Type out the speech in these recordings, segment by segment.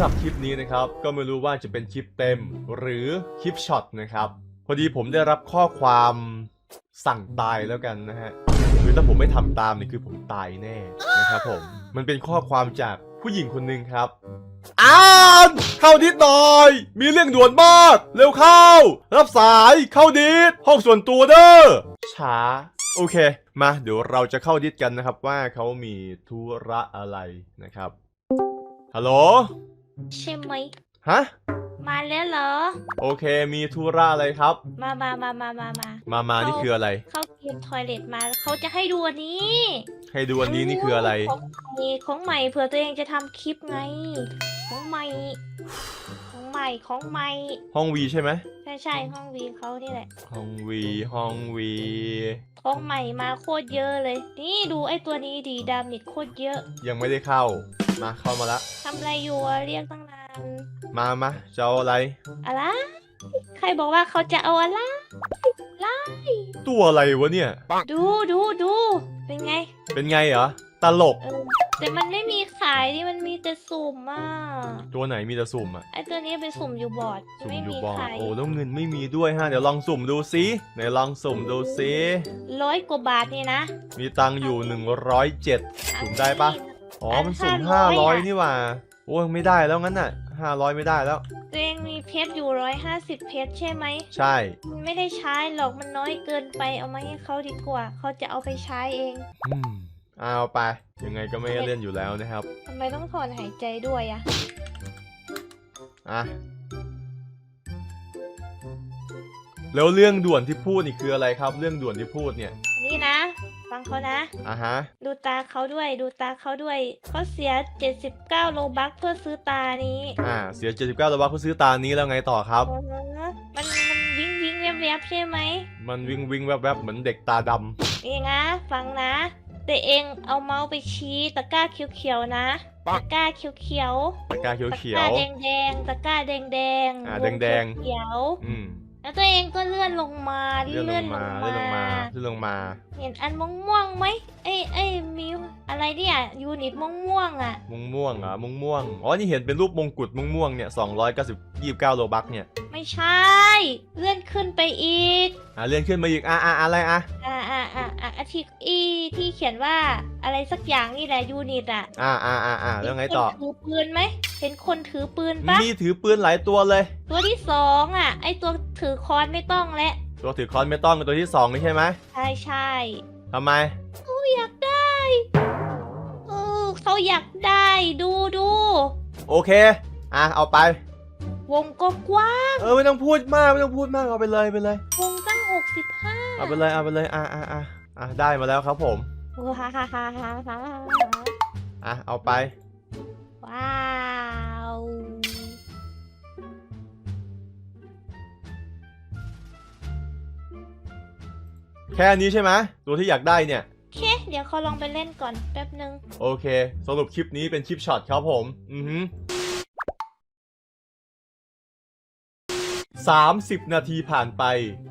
หรับคลิปนี้นะครับ ก็ไม่รู้ว่าจะเป็นคลิปเต็มหรือคลิปช็อตนะครับ พอดีผมได้รับข้อความสั่งตายแล้วกันนะฮะคือถ้าผมไม่ทำตามนี่คือผมตายแน่นะครับผมมันเป็นข้อความจากผู้หญิงคนหนึ่งครับอ่านเข้าดิสหน่อย มีเรื่องด่วนมาก เร็วเข้า รับสายเข้าดิสห้องส่วนตัวเด้อช้า โอเค มาเดี๋ยวเราจะเข้าดิสกันนะครับว่าเขามีธุระอะไรนะครับฮัลโหล ใช่ไหม ฮะ มาแล้วเหรอ โอเค มีธุระอะไรครับ มามามามามามามามานี่คืออะไร เข้าเกมทอยเลทมาเขาจะให้ดูอันนี้ ให้ดูอันนี้นี่คืออะไรของใหม่ของใหม่เผื่อตัวเองจะทำคลิปไง ของใหม่ ของใหม่ของใหม่ ห้องวีใช่ไหมใช่ใช่ห้องวีเขานี่แหละ ห้องวีห้องวีของใหม่มาโคตรเยอะเลย นี่ดูไอ้ตัวนี้ดีดามิดโคตรเยอะ ยังไม่ได้เข้า มาเข้ามาละทำอะไรอยู่อะเรียกตั้งนานมามาจะเอาอะไร อะไร ใครบอกว่าเขาจะเอาอะไรอะไรตัวอะไรวะเนี่ย ดูดูดูเป็นไง เป็นไงเหรอตลก เออแต่มันไม่มีขายนี่มันมีแต่สุ่มอะตัวไหนมีแต่สุ่มอะไอตัวนี้เป็นสุ่มอยู่บอร์ดสุ่มไม่อยู่มีบอร์ดขายโอ้แล้วเงินไม่มีด้วยฮะเดี๋ยวลองสุ่มดูซิไหนลองสุ่มดูซิร้อยกว่าบาทนี่นะมีตังค์อยู่ 107สุ่มได้ปะ อ๋อ มันสุ่มห้าร้อย500นี่หว่า โอ้ยไม่ได้แล้วงั้นน่ะ500ไม่ได้แล้ว ตัวเองมีเพชรอยู่ร้อยห้าสิบเพชรใช่ไหม ใช่ มันไม่ได้ใช้หรอกมันน้อยเกินไปเอามาให้เขาดีกว่า เขาจะเอาไปใช้เองอืมเอาไป ยังไงก็ไม่ให้เล่นอยู่แล้วนะครับ ทำไมต้องถอนหายใจด้วยอะอะ แล้วเรื่องด่วนที่พูดนี่คืออะไรครับ เรื่องด่วนที่พูดเนี่ยอันนี่นะ ฟังเขานะ อะฮะ ดูตาเขาด้วย ดูตาเขาด้วย เขาเสีย 79 โลบัคเพื่อซื้อตานี้อ่า เสีย 79ดอลลาร์เพื่อซื้อตานี้แล้วไงต่อครับ เออมันมันวิ่งวิ่งแวบแวบใช่ไหมมันวิ่งวิ่งแวบๆเหมือนเด็กตาดนี่นะ ฟังนะ แต่เองเอาเมาส์ไปชี้ตะกร้าเขียวๆนะ ตะกร้าเขียวำตะกร้าๆเขียวตะเขีกยว ร้าแดงแดงๆตะกร้าแดงแดงๆอ่าวแดงๆ เขียวอืมๆ แล้วตัวเองก็เลื่อนลงมาเลื่อนลงมาเลื่อนลงมาเลื่อนลงมา เห็นอันม่วงม่วงๆไหมเอ้ยเอ้ยมีอะไรเนี่ยยูนิตม่วงม่วงๆอะม่วงม่วงๆเหรอะม่วงม่วงๆอ๋อนี่เห็นเป็นรูปมงกุฎม่วงม่วงๆเนี่ย290 29โลบักเนี่ย ไม่ใช่ เลื่อนขึ้นไปอีกอะเลื่อนขึ้นมาอีกอะอะอะไรอะอ่า อ่าอ่าอ่าที่อีที่เขียนว่าอะไรสักอย่างนี่แหละยูนิตอะอะอะอะอะแล้วไงต่อเห็นคนถือปืนไหมเห็นคนถือปืนปะมีถือปืนหลายตัวเลย ตัวที่สองอะ ไอตัวถือค้อนไม่ต้องและตัวถือคอนไม่ต้องเป็นตัวที่สองนี่ใช่ไหมใช่ใช่ทำไมเขาอยากได้เออเขาอยากได้ดูดูโอเค อะเอาไป วงก็กว้างเออไม่ต้องพูดมากไม่ต้องพูดมากเอาไปเลยไปเลยวงตั้งหกสิบห้าเอาไปเลยเอาไปเลยอะอะอะ อะได้มาแล้วครับผมฮ่าฮ่าฮ่าฮ่าฮ่าอะเอาไป ว้าวแค่นี้ใช่ไหมตัวที่อยากได้เนี่ยโอเคเดี๋ยวเขาลองไปเล่นก่อนแป๊บนึง โอเค สรุปคลิปนี้เป็นคลิปช็อตครับผม อือฮึ สามสิบนาทีผ่านไป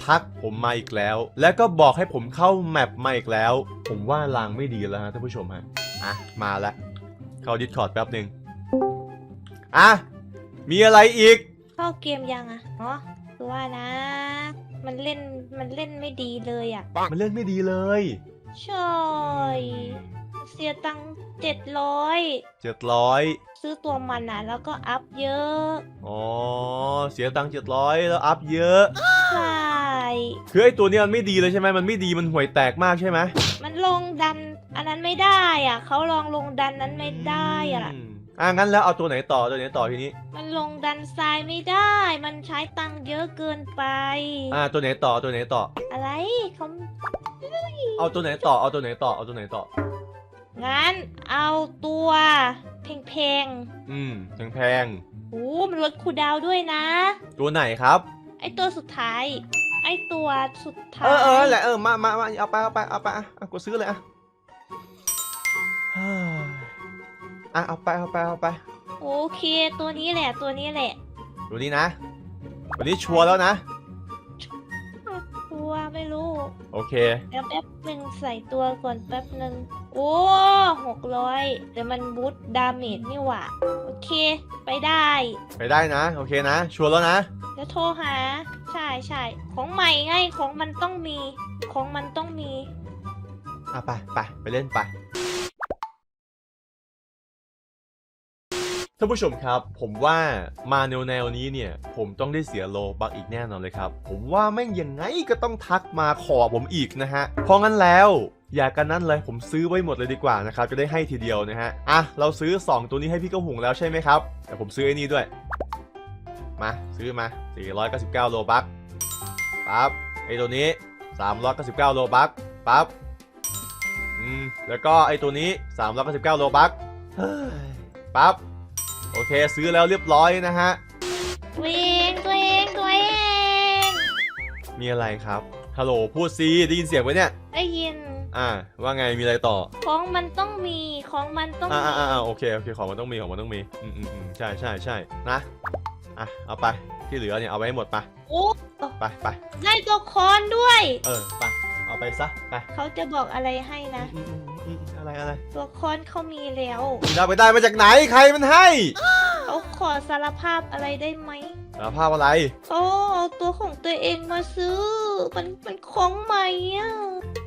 ทักผมมาอีกแล้ว แล้วก็บอกให้ผมเข้าแมปมาอีกแล้ว ผมว่าลางไม่ดีแล้วฮะท่านผู้ชมฮะอะมาแล้วเข้าดิสคอร์ดแป๊บหนึ่งอะมีอะไรอีก เข้าเกมยังอะอ๋อคือว่านะ มันเล่นมันเล่นไม่ดีเลยอะมันเล่นไม่ดีเลยใช่ เสียตังเจ็ดร้อยเจ็ดร้อยซื้อตัวมันอะแล้วก็อัพเยอะ อ๋อ เสียตังค์เจ็ดร้อยแล้วอัพเยอะ ใช่ คือไอ้ตัวเนี้ยมันไม่ดีเลยใช่ไหมมันไม่ดีมันห่วยแตกมากใช่ไหมมันลงดันอันนั้นไม่ได้อะเขาลองลงดันนั้นไม่ได้อะ มอะงั้นแล้วเอาตัวไหนต่อตัวไหนต่อทีนี้ มันลงดันทรายไม่ได้ มันใช้ตังค์เยอะเกินไป อะตัวไหนต่อตัวไหนต่อ อะไรเขาเอาตัวไหนต่อเอาตัวไหนต่อเอาตัวไหนต่อ งั้นเอาตัวแพงอืมแพงแพงๆโอ้มันลดคูลดาวน์ด้วยนะ ๆตัวไหนครับ ไอตัวสุดท้าย ไอตัวสุดท้ายเออเออแหละเออมามามาเอาไปเอาไปเอาไปอะอะกูซื้อเลยอะฮ่าอะเอาไปเอาไปเอาไปโอเค ตัวนี้แหละตัวนี้แหละตัวนี้นะตัวนี้ชัวร์แล้วนะ ตัวไม่รู้โอเค เดี๋ยวแป๊บหนึ่งใส่ตัวก่อนแป๊บหนึ่งโอ้หกร้อยแต่มันบูทดาเมจนี่หว่าโอเค ไปไปได้ไปได้นะ โอเคนะ ชัวร์แล้วนะเดี๋ยวโทรหา ใช่ใช่ของใหม่ไงของมันต้องมี ของมันต้องมี อะไปไปไปเล่นไป ท่านผู้ชมครับ ผมว่ามาแนวแนวนี้เนี่ย ผมต้องได้เสียโลบักอีกแน่นอนเลยครับ ผมว่าแม่งยังไงก็ต้องทักมาขอผมอีกนะฮะ เพราะงั้นแล้วอย่ากันนั้นเลยผมซื้อไว้หมดเลยดีกว่านะครับ จะได้ให้ทีเดียวนะฮะ อะ เราซื้อ 2 ตัวนี้ให้พี่กระหุงแล้วใช่ไหมครับ แต่ผมซื้อไอ้นี่ด้วย มา ซื้อมา 499 โลบักปั๊บไอ้ตัวนี้ 399 โลบักปั๊บอืมแล้วก็ไอตัวนี้ 399 โลบักเฮ้ยปั๊บ โอเค ซื้อแล้วเรียบร้อยนะฮะ ตัวเองตัวเองตัวเองมีอะไรครับ ฮัลโหลพูดซีได้ยินเสียงไหมเนี่ย ได้ยิน อ่า ว่าไงมีอะไรต่อ ของมันต้องมีของมันต้องอ่ามี อ่าอ่าโอเคโอเคของมันต้องมีของมันต้องมีอืมอืมอืมใช่ใช่ใช่นะ อะเอาไปที่เหลือเนี่ยเอาไว้ให้หมดไปโอ้ ไปไปได้ตัวคอนด้วย เออไปเอา ไปซะไปเขาจะบอกอะไรให้นะ อืมอืมอืมอะไรอะไรตัวคอนเขามีแล้วได้ไปได้มาจากไหนใครมันให้เขาขอสารภาพอะไรได้ไหมสารภาพอะไรเขาเอาตัวของตัวเองมาซื้อ มันมันของใหม่อะ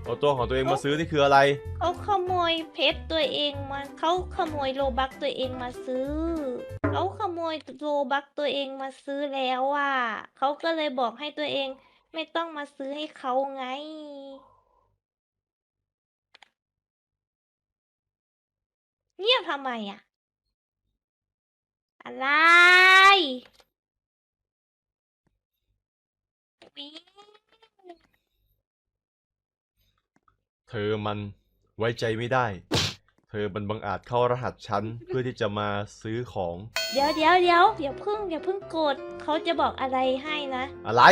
เอาตัวของตัวเองมาซื้อนี่คืออะไร เขาขโมยเพชรตัวเองมาเขาขโมยโลบักตัวเองมาซื้อ เขาขโมยโลบักตัวเองมาซื้อแล้วอะเขาก็เลยบอกให้ตัวเอง ไม่ต้องมาซื้อให้เขาไง เงียบทำไมอะ อะไรวิเธอมันไว้ใจไม่ได้ เธอมันบังอาจเข้ารหัสฉัน เพื่อที่จะมาซื้อของ เดี๋ยวเดี๋ยวเดี๋ยวอย่าเพิ่งอย่าเพิ่งกดเขาจะบอกอะไรให้นะ อะไร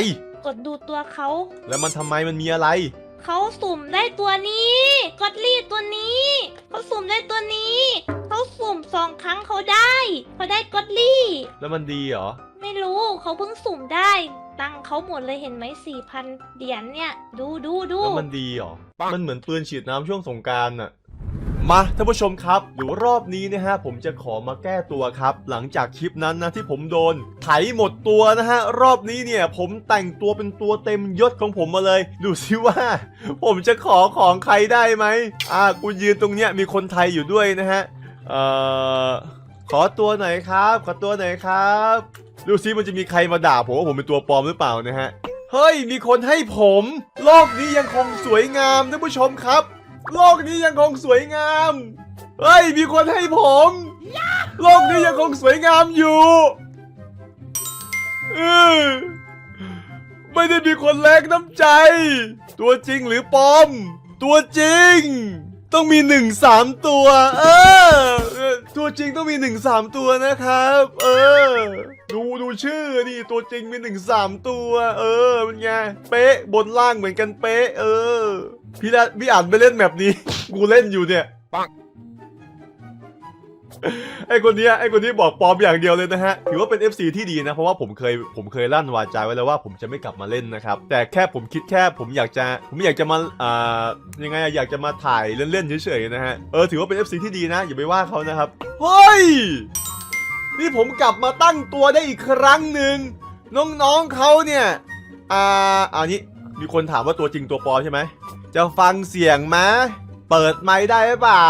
กดดูตัวเขา แล้วมันทำไมมันมีอะไร เขาสุ่มได้ตัวนี้ กอดลี่ตัวนี้ เขาสุ่มได้ตัวนี้ เขาสุ่มสองครั้งเขาได้ เขาได้กอดลี่ แล้วมันดีเหรอ ไม่รู้เขาเพิ่งสุ่มได้ ตังค์เขาหมดเลยเห็นไหมสี่พันเหรียญเนี่ย ดูดูดู แล้วมันดีเหรอ มันเหมือนปืนฉีดน้ำช่วงสงกรารน่ะ มาท่านผู้ชมครับเดี๋ยวรอบนี้นะฮะผมจะขอมาแก้ตัวครับ หลังจากคลิปนั้นนะที่ผมโดนไถหมดตัวนะฮะรอบนี้เนี่ยผมแต่งตัวเป็นตัวเต็มยศของผมมาเลย ดูซิว่า ผมจะขอของใครได้ไหมอ่ากูยืนตรงเนี้ยมีคนไทยอยู่ด้วยนะฮะเอ่อขอตัวหน่อยครับ ขอตัวหน่อยครับ ดูซิมันจะมีใครมาด่าผมว่าผมเป็นตัวปลอมหรือเปล่านะฮะเฮ้ยมีคนให้ผม โลกนี้ยังคงสวยงามท่านผู้ชมครับ โลกนี้ยังคงสวยงาม เฮ้ย มีคนให้ผม โลกนี้ยังคงสวยงามอยู่เออไม่ได้มีคนแลกน้ำใจ ตัวจริงหรือปลอม ตัวจริง ต้องมีหนึ่งสามตัว เออ ตัวจริงต้องมีหนึ่งสามตัวนะครับ เออ ดูดูชื่อนี่ตัวจริงมีหนึ่งสามตัว เออเป็นไง เป๊ะบนล่างเหมือนกันเป๊ะ เออ พี่ละพี่อ่านไปเล่นแบบนี้ กูเล่นอยู่เนี่ยปังไอคนนี้ไอคนนี้บอกปลอมอย่างเดียวเลยนะฮะถือว่าเป็น FC ที่ดีนะ เพราะว่าผมเคยผมเคยลั่นวาจาไว้แล้วว่าผมจะไม่กลับมาเล่นนะครับ แต่แค่ผมคิดแค่ผมอยากจะผมอยากจะมาอ่ายังไงอะอยากจะมาถ่ายเล่นๆเฉยๆนะฮะเออถือว่าเป็น FC ที่ดีนะอย่าไปว่าเขานะครับเฮ้ยนี่ผมกลับมาตั้งตัวได้อีกครั้งหนึ่งน้องๆเขาเนี่ยอ่าอันนี้มีคนถามว่าตัวจริงตัวปลอมใช่ไหม จะฟังเสียงไหมเปิดไมค์ได้หรือเปล่า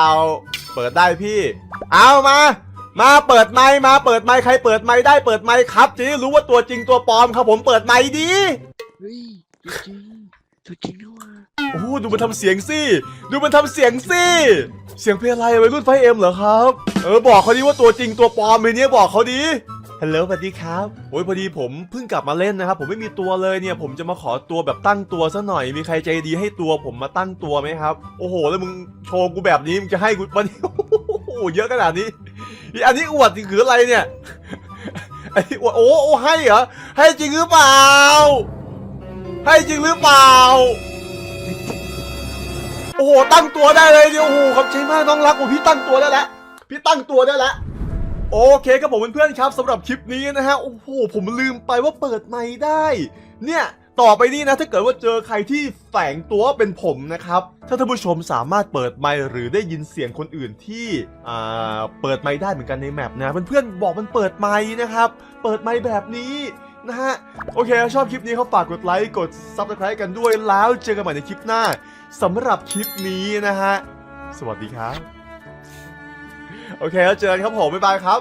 เปิดได้พี่ เอามา มาเปิดไมค์มาเปิดไมค์ใครเปิดไมค์ได้เปิดไมค์ครับจะได้รู้ว่าตัวจริงตัวปลอมครับผมเปิดไมค์ดีเฮ้ยตัวจริงตัวจริงด้วยว่ะโอ้โหดูมันทำเสียงสิดูมันทำเสียงสิเสียงเพลงอะไรวัยรุ่นไฟเอ็มเหรอครับ เออบอกเขาดิว่าตัวจริงตัวปลอมไอ้เนี้ยบอกเขาดิ ฮัลโหลสวัสดีครับโอ้ยพอดีผมเพิ่งกลับมาเล่นนะครับ ผมไม่มีตัวเลยเนี่ย ผมจะมาขอตัวแบบตั้งตัวซะหน่อย มีใครใจดีให้ตัวผมมาตั้งตัวไหมครับ โอ้โห แล้วมึงโชว์กูแบบนี้มึงจะให้กูวันนี้โอ้โหเยอะขนาดนี้ อันนี้อวดจริงคืออะไรเนี่ยอันนี้อวดโอ้โอ้ให้เหรอ ให้จริงหรือเปล่า ให้จริงหรือเปล่า โอ้โหตั้งตัวได้เลยเดี๋ยวโอ้โหขอบใจมากน้องรักโอ้พี่ตั้งตัวได้แล้ว พี่ตั้งตัวได้แล้ว โอเคครับผมเพื่อนๆครับสำหรับคลิปนี้นะฮะโอ้โหผมลืมไปว่าเปิดไมค์ได้ เนี่ยต่อไปนี้นะถ้าเกิดว่าเจอใครที่แฝงตัวเป็นผมนะครับถ้าท่านผู้ชมสามารถเปิดไมค์หรือได้ยินเสียงคนอื่นที่อ่าเปิดไมค์ได้เหมือนกันในแมปนะเพื่อนๆบอกมันเปิดไมค์นะครับ เปิดไมค์แบบนี้นะฮะโอเค ชอบคลิปนี้เขาฝากกดไลค์กด Subscribe กันด้วยแล้วเจอกันใหม่ในคลิปหน้าสำหรับคลิปนี้นะฮะสวัสดีครับ โอเคแล้วเจอกันครับผมบ๊ายบายครับ